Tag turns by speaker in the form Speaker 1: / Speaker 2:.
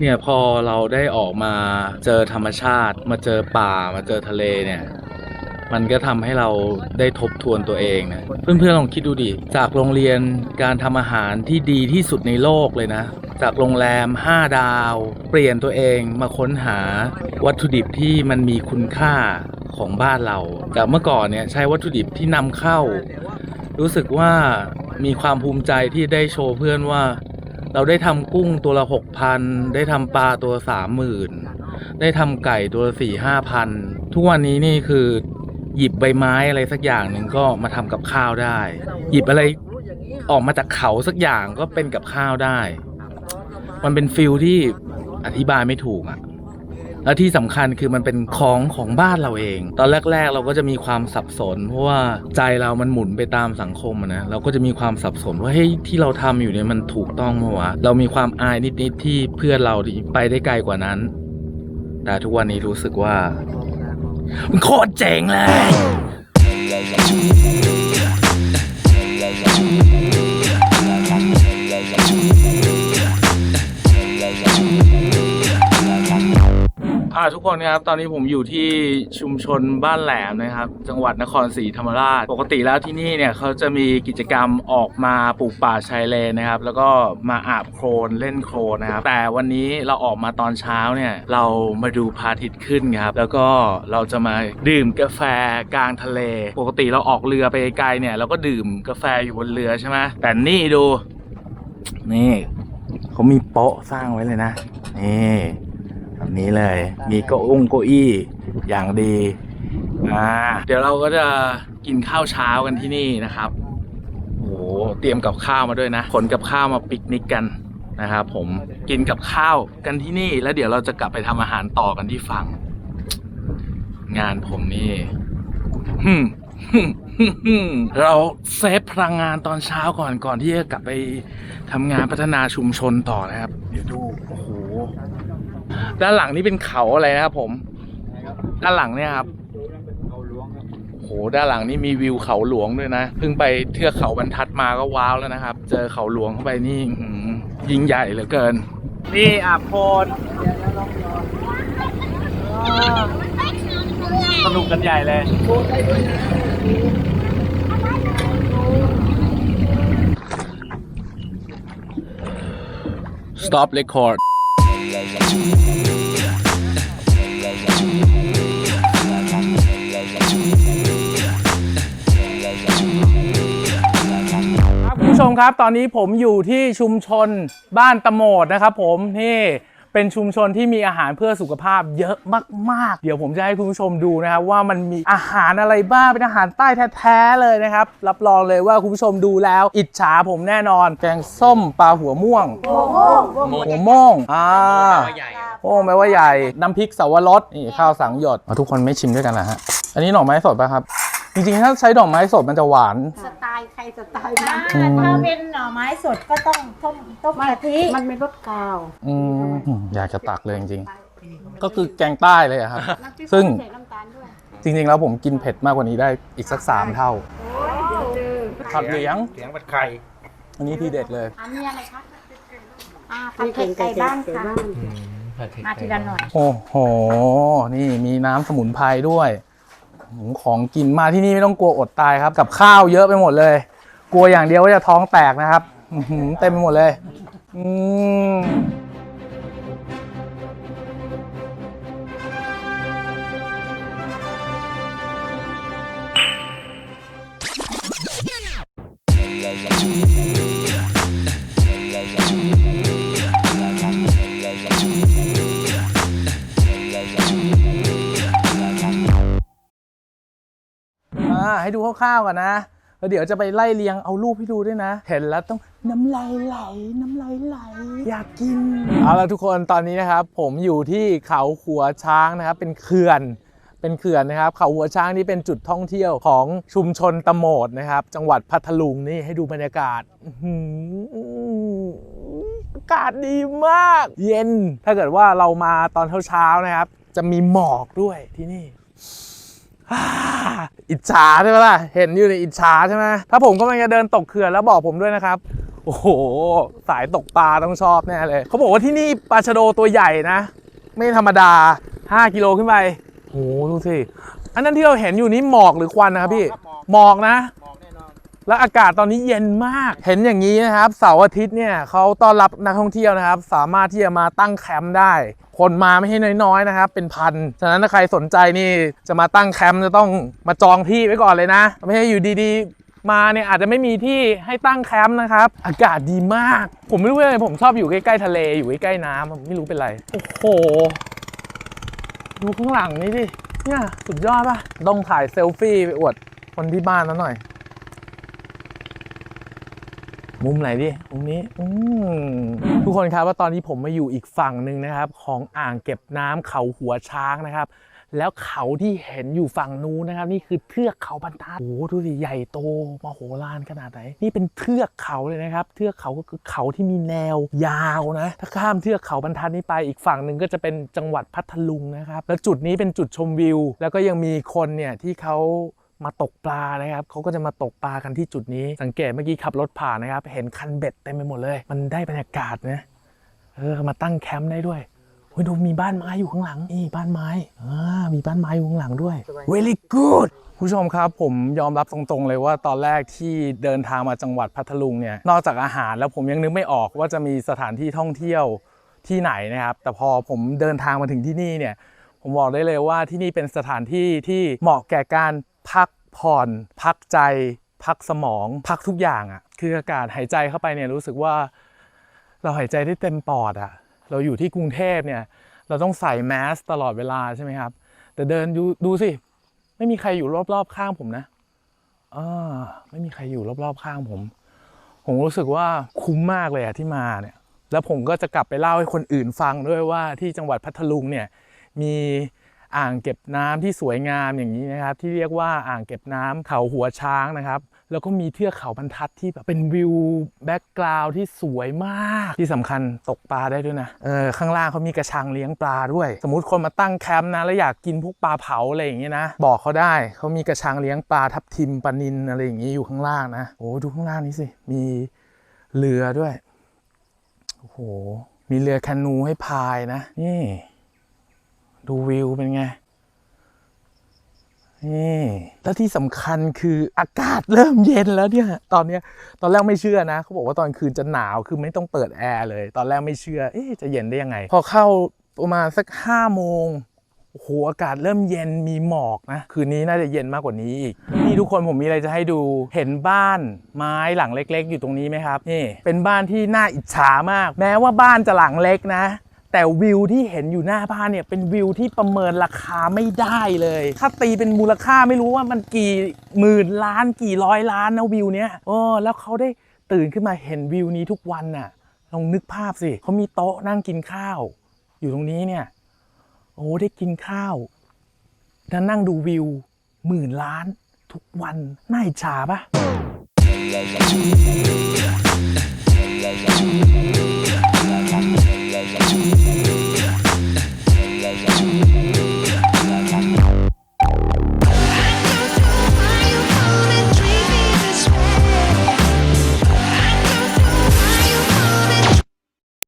Speaker 1: เนี่ยพอเราได้ออกมาเจอธรรมชาติ มาเจอป่ามาเจอทะเลเนี่ย มันก็ทำให้เราได้ทบทวนตัวเองนะเพื่อนๆลองคิดดูดิจากโรงเรียนการทำอาหารที่ดีที่สุดในโลกเลยนะ จากโรงแรม 5 ดาว เปลี่ยนตัวเองมาค้นหาวัตถุดิบที่มันมีคุณค่าของบ้านเราจากเมื่อก่อนเนี่ยใช้วัตถุดิบที่นำเข้า รู้สึกว่ามีความภูมิใจที่ได้โชว์เพื่อนว่า เราได้ทำกุ้งตัวละหกพันได้ทำปลาตัวสามหมื่นได้ทำไก่ตัวสี่ห้าพันทุกวันนี้นี่คือหยิบใบไม้อะไรสักอย่างหนึ่งก็มาทำกับข้าวได้ หยิบอะไรออกมาจากเขาสักอย่างก็เป็นกับข้าวได้ มันเป็นฟิลที่อธิบายไม่ถูกอะ และที่สำคัญคือมันเป็นของของบ้านเราเอง ตอนแรก ๆ เราก็จะมีความสับสน เพราะว่าใจเรามันหมุนไปตามสังคมนะเราก็จะมีความสับสนว่าเฮ้ยที่เราทำอยู่เนี่ยมันถูกต้องไหมวะเรามีความอายนิดๆที่เพื่อนเราไปได้ไกลกว่านั้น แต่ทุกวันนี้รู้สึกว่ามันโคตรเจ๋งเลย ทุกคนครับตอนนี้ผมอยู่ที่ชุมชนบ้านแหลมนะครับ จังหวัดนครศรีธรรมราช ปกติแล้วที่นี่เนี่ยเขาจะมีกิจกรรมออกมาปลูกป่าชายเลนนะครับ แล้วก็มาอาบโครนเล่นโครนนะครับ แต่วันนี้เราออกมาตอนเช้าเนี่ยเรามาดูพระอาทิตย์ขึ้นครับ แล้วก็เราจะมาดื่มกาแฟกลางทะเล ปกติเราออกเรือไปไกลเนี่ยเราก็ดื่มกาแฟอยู่บนเรือใช่ไหมแต่นี่ดู นี่เขามีโป๊ะสร้างไว้เลยนะนี่ แบบนี้เลย มีเก้าอุ้งเก้าอี้อย่างดีอ่าเดี๋ยวเราก็จะกินข้าวเช้ากันที่นี่นะครับโอ้โหเตรียมกับข้าวมาด้วยนะขนกับข้าวมาปิกนิกกันนะครับผมกินกับข้าวกันที่นี่ แล้วเดี๋ยวเราจะกลับไปทำอาหารต่อกันที่ฝั่ง งานผมนี่หึ่มหึ่มหึ่มหึ่มเราเซฟพลังงานตอนเช้าก่อนก่อนที่จะกลับไปทำงานพัฒนาชุมชนต่อนะครับ เดี๋ยวดูโอ้โห ด้านหลังนี่เป็นเขาอะไรนะครับผม ด้านหลังเนี่ยครับโอ้โหด้านหลังนี่มีวิวเขาหลวงด้วยนะเพิ่งไปเทือกเขาบรรทัดมาก็ว้าวแล้วนะครับ เจอเขาหลวงเข้าไปนี่อื้อหือยิ่งใหญ่เหลือเกิน นี่อาบโพนสนุกกันใหญ่เลย Stop record ครั บคุณผู้ชมครับตอนนี้ผมอยู่ที่ชุมชนบ้านตะโหมดนะครับผมนี่ เป็นชุมชนที่มีอาหารเพื่อสุขภาพเยอะมากๆ เดี๋ยวผมจะให้คุณผู้ชมดูนะครับว่ามันมีอาหารอะไรบ้างเป็นอาหารใต้แท้ๆเลยนะครับรับรองเลยว่าคุณผู้ชมดูแล้ว อิจฉาผมแน่นอน แกงส้มปลาหัวม่วงหัวโม่งอ่าโม่งแปลว่าใหญ่น้ำพริกสาวรสนี่ข้าวสังหยดอะทุกคนไม่ชิมด้วยกันนะฮะอันนี้หน่อไม้สดป่ะครับ จริงๆ ถ้าใช้ดอกไม้สดมันจะหวาน
Speaker 2: สไตล์ใครสไตล์
Speaker 3: ถ้า
Speaker 2: มัน
Speaker 3: ถ้าเป็นหน่อไม้สดก็ต้องต้มต้มกะทิ
Speaker 2: มันเป็นรสกาว
Speaker 1: อืมอยากจะตักเลยจริงๆ ก็คือแกงใต้เลยอะครับซึ่ง
Speaker 2: ใส่น้ำตาลด้วย
Speaker 1: จริงๆ แล้วผมกินเผ็ดมากกว่านี้ได้อีกสักสามเท่า ผัดเหลียง
Speaker 4: เสียงผัดไข่
Speaker 1: อันนี้ทีเด็ดเลย
Speaker 3: อันนี้อะไรคะอ่าผัดเผ็ดไก่บ้านค่ะมาทีละหน่อย
Speaker 1: โอ้โห นี่มีน้ำสมุนไพรด้วยโอ้โห ของกินมาที่นี่ไม่ต้องกลัวอดตายครับ กับข้าวเยอะไปหมดเลย กลัวอย่างเดียวว่าจะท้องแตกนะครับเต็มไปหมดเลย อืม มาให้ดูคร่าวๆก่อนนะแล้วเดี๋ยวจะไปไล่เลียงเอารูปให้ดูด้วยนะ เห็นแล้วต้องน้ำลายไหล น้ำลายไหล อยากกิน เอาละทุกคนตอนนี้นะครับ ผมอยู่ที่เขาหัวช้างนะครับ เป็นเขื่อน เป็นเขื่อนนะครับ เขาหัวช้างนี่เป็นจุดท่องเที่ยวของชุมชนตะโหมดนะครับ จังหวัดพัทลุงนี่ให้ดูบรรยากาศอื้อหืออากาศดีมาก เย็น ถ้าเกิดว่าเรามาตอนเช้าๆนะครับ จะมีหมอกด้วยที่นี่ อ่าอิจฉาใช่ไหมล่ะ เห็นอยู่ในอิจฉาใช่ไหมถ้าผมกำลังจะเดินตกเขื่อนแล้วบอกผมด้วยนะครับ โอ้โห สายตกปลาต้องชอบแน่เลย เขาบอกว่าที่นี่ปลาชะโดตัวใหญ่นะ ไม่ธรรมดา 5 กิโลขึ้นไปโอ้โหดูสิ อันนั้นที่เราเห็นอยู่นี้หมอกหรือควันนะครับพี่ หมอกนะ แล้วอากาศตอนนี้เย็นมาก เห็นอย่างนี้นะครับ เสาร์อาทิตย์เนี่ยเขาต้อนรับนักท่องเที่ยวนะครับ สามารถที่จะมาตั้งแคมป์ได้ คนมาไม่ให้น้อยๆนะครับ เป็นพัน ฉะนั้นถ้าใครสนใจนี่จะมาตั้งแคมป์จะต้องมาจองที่ไว้ก่อนเลยนะ ไม่ใช่อยู่ดีๆ มาเนี่ยอาจจะไม่มีที่ให้ตั้งแคมป์นะครับ อากาศดีมาก ผมไม่รู้เลยผมชอบอยู่ใกล้ๆทะเลอยู่ใกล้ๆน้ำผมไม่รู้เป็นไร โอ้โห ดูข้างหลังนี้ดิ เนี่ยสุดยอดป่ะ ต้องถ่ายเซลฟี่ไปอวดคนที่บ้านแล้วหน่อย มุมไหนดิมุมนี้อืมทุกคนครับว่าตอนนี้ผมมาอยู่อีกฝั่งหนึ่งนะครับ ของอ่างเก็บน้ำเขาหัวช้างนะครับ แล้วเขาที่เห็นอยู่ฝั่งนู้นนะครับ นี่คือเทือกเขาบรรทัดโอ้โหดูสิใหญ่โตมโหฬารขนาดไหนนี่เป็นเทือกเขาเลยนะครับ เทือกเขาก็คือเขาที่มีแนวยาวนะถ้าข้ามเทือกเขาบรรทัดนี้ไปอีกฝั่งหนึ่งก็จะเป็นจังหวัดพัทลุงนะครับ แล้วจุดนี้เป็นจุดชมวิว แล้วก็ยังมีคนเนี่ยที่เขา มาตกปลานะครับเขาก็จะมาตกปลากันที่จุดนี้ สังเกตเมื่อกี้ขับรถผ่านนะครับ เห็นคันเบ็ดเต็มไปหมดเลย มันได้บรรยากาศนะเออมาตั้งแคมป์ได้ด้วยเฮ้ยดูมีบ้านไม้อยู่ข้างหลังนี่บ้านไม้อ่ามีบ้านไม้อยู่ข้างหลังด้วย very good ผู้ชมครับผมยอมรับตรงๆเลยว่าตอนแรกที่เดินทางมาจังหวัดพัทลุงเนี่ยนอกจากอาหารแล้วผมยังนึกไม่ออกว่าจะมีสถานที่ท่องเที่ยวที่ไหนนะครับ แต่พอผมเดินทางมาถึงที่นี่เนี่ย ผมบอกได้เลยว่าที่นี่เป็นสถานที่ที่เหมาะแก่การ พักผ่อน พักใจ พักสมอง พักทุกอย่างอะ่ะ คืออากาศหายใจเข้าไปเนี่ยรู้สึกว่า เราหายใจได้เต็มปอดอะเราอยู่ที่กรุงเทพเนี่ย เราต้องใส่แมสตลอดเวลาใช่ไหมครับ แต่เดินดูดูสิ ไม่มีใครอยู่รอบๆข้างผมนะอ่าไม่มีใครอยู่รอบๆข้างผม ผมรู้สึกว่าคุ้มมากเลยอะที่มาเนี่ย แล้วผมก็จะกลับไปเล่าให้คนอื่นฟังด้วยว่าที่จังหวัดพัทลุงเนี่ยมี อ่างเก็บน้ำที่สวยงามอย่างนี้นะครับ ที่เรียกว่าอ่างเก็บน้ำเขาหัวช้างนะครับ แล้วก็มีเทือกเขาบรรทัดที่แบบเป็นวิวแบ็กกราวด์ที่สวยมากที่สำคัญตกปลาได้ด้วยนะเออข้างล่างเขามีกระชังเลี้ยงปลาด้วย สมมติคนมาตั้งแคมป์นะแล้วอยากกินพวกปลาเผาอะไรอย่างเงี้ยนะ บอกเขาได้เขามีกระชังเลี้ยงปลาทับทิมปลานินอะไรอย่างงี้อยู่ข้างล่างนะโอ้ดูข้างล่างนี้สิมีเรือด้วยโอ้โหมีเรือแคนูให้พายนะนี่ ดูวิวเป็นไง นี่ แล้วที่สำคัญคืออากาศเริ่มเย็นแล้วเนี่ย ตอนเนี้ย ตอนแรกไม่เชื่อนะ เขาบอกว่าตอนคืนจะหนาว คือไม่ต้องเปิดแอร์เลย ตอนแรกไม่เชื่อ เอ๊ะ จะเย็นได้ยังไง พอเข้าประมาณสักห้าโมงโอ้โหอากาศเริ่มเย็นมีหมอกนะ คืนนี้น่าจะเย็นมากกว่านี้อีก นี่ทุกคนผมมีอะไรจะให้ดูเห็นบ้านไม้หลังเล็ก ๆ อยู่ตรงนี้ไหมครับนี่เป็นบ้านที่น่าอิจฉามาก แม้ว่าบ้านจะหลังเล็กนะ แต่วิวที่เห็นอยู่หน้าบ้านเนี่ยเป็นวิวที่ประเมินราคาไม่ได้เลยถ้าตีเป็นมูลค่าไม่รู้ว่ามันกี่หมื่นล้านกี่ร้อยล้านนะวิวเนี้ยเออแล้วเขาได้ตื่นขึ้นมาเห็นวิวนี้ทุกวันน่ะลองนึกภาพสิเขามีโต๊ะนั่งกินข้าว อยู่ตรงนี้เนี่ยโอ้ได้กินข้าวแล้วนั่งดูวิวหมื่นล้าน ทุกวันน่าอิจฉาปะ